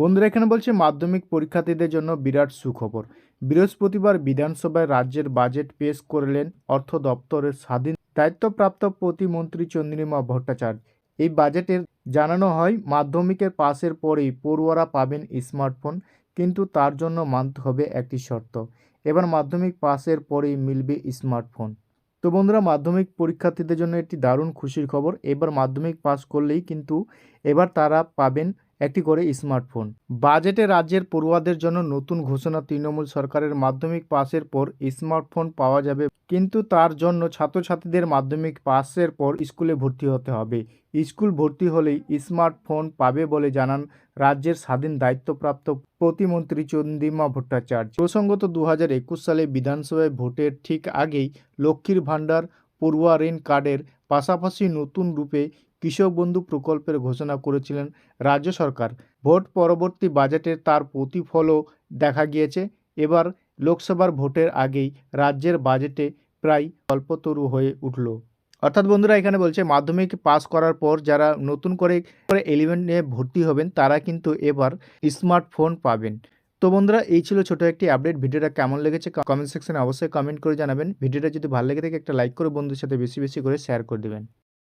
বন্ধুরা, এখানে বলছে, মাধ্যমিক পরীক্ষার্থীদের জন্য বিরাট সুখবর। বৃহস্পতিবার বিধানসভায় রাজ্যের বাজেট পেশ করলেন অর্থ দপ্তরের স্বাধীন দায়িত্বপ্রাপ্ত প্রতিমন্ত্রী চন্দ্রিমা ভট্টাচার্য। এই বাজেটের জানানো হয়, মাধ্যমিকের পাশের পরেই পড়ুয়ারা পাবেন স্মার্টফোন, কিন্তু তার জন্য মানতে হবে একটি শর্ত। এবার মাধ্যমিক পাশের পরেই মিলবে স্মার্টফোন। তো বন্ধুরা, মাধ্যমিক পরীক্ষার্থীদের জন্য একটি দারুণ খুশির খবর। এবার মাধ্যমিক পাস করলেই কিন্তু এবার তারা পাবেন একটি করে স্মার্টফোন। বাজেটে রাজ্যের পড়ুয়াদের জন্য নতুন ঘোষণা তৃণমূল সরকারের মাধ্যমিক পাসের পর স্মার্টফোন পাওয়া যাবে, কিন্তু তার জন্য ছাত্রছাত্রীদের মাধ্যমিক পাসের পর স্কুলে ভর্তি হতে হবে। স্কুল ভর্তি হলেই স্মার্টফোন পাবে বলে জানান রাজ্যের স্বাধীন দায়িত্বপ্রাপ্ত প্রতিমন্ত্রী চন্দ্রিমা ভট্টাচার্য। প্রসঙ্গত দু হাজার একুশ সালে বিধানসভায় ভোটের ঠিক আগেই লক্ষ্মীর ভাণ্ডার পড়ুয়া ঋণ কার্ডের পাশাপাশি নতুন রূপে কৃষক বন্ধু প্রকল্পের ঘোষণা করেছিলেন রাজ্য সরকার। ভোট পরবর্তী বাজেটে তার প্রতিফলও দেখা গিয়েছে। এবার লোকসভার ভোটের আগেই রাজ্যের বাজেটে প্রায় কল্পতরু হয়ে উঠল। অর্থাৎ বন্ধুরা, এখানে বলছে, মাধ্যমিক পাস করার পর যারা নতুন করে ইলেভেনে ভর্তি হবেন, তারা কিন্তু এবার স্মার্টফোন পাবেন। তো বন্ধুরা, এই ছিল ছোট একটি আপডেট ভিডিওটা কেমন লেগেছে কমেন্ট সেকশনে অবশ্যই কমেন্ট করে জানাবেন। ভিডিওটা যদি ভালো লেগে থাকে, একটা লাইক করে বন্ধুর সাথে বেশি বেশি করে শেয়ার করে দেবেন।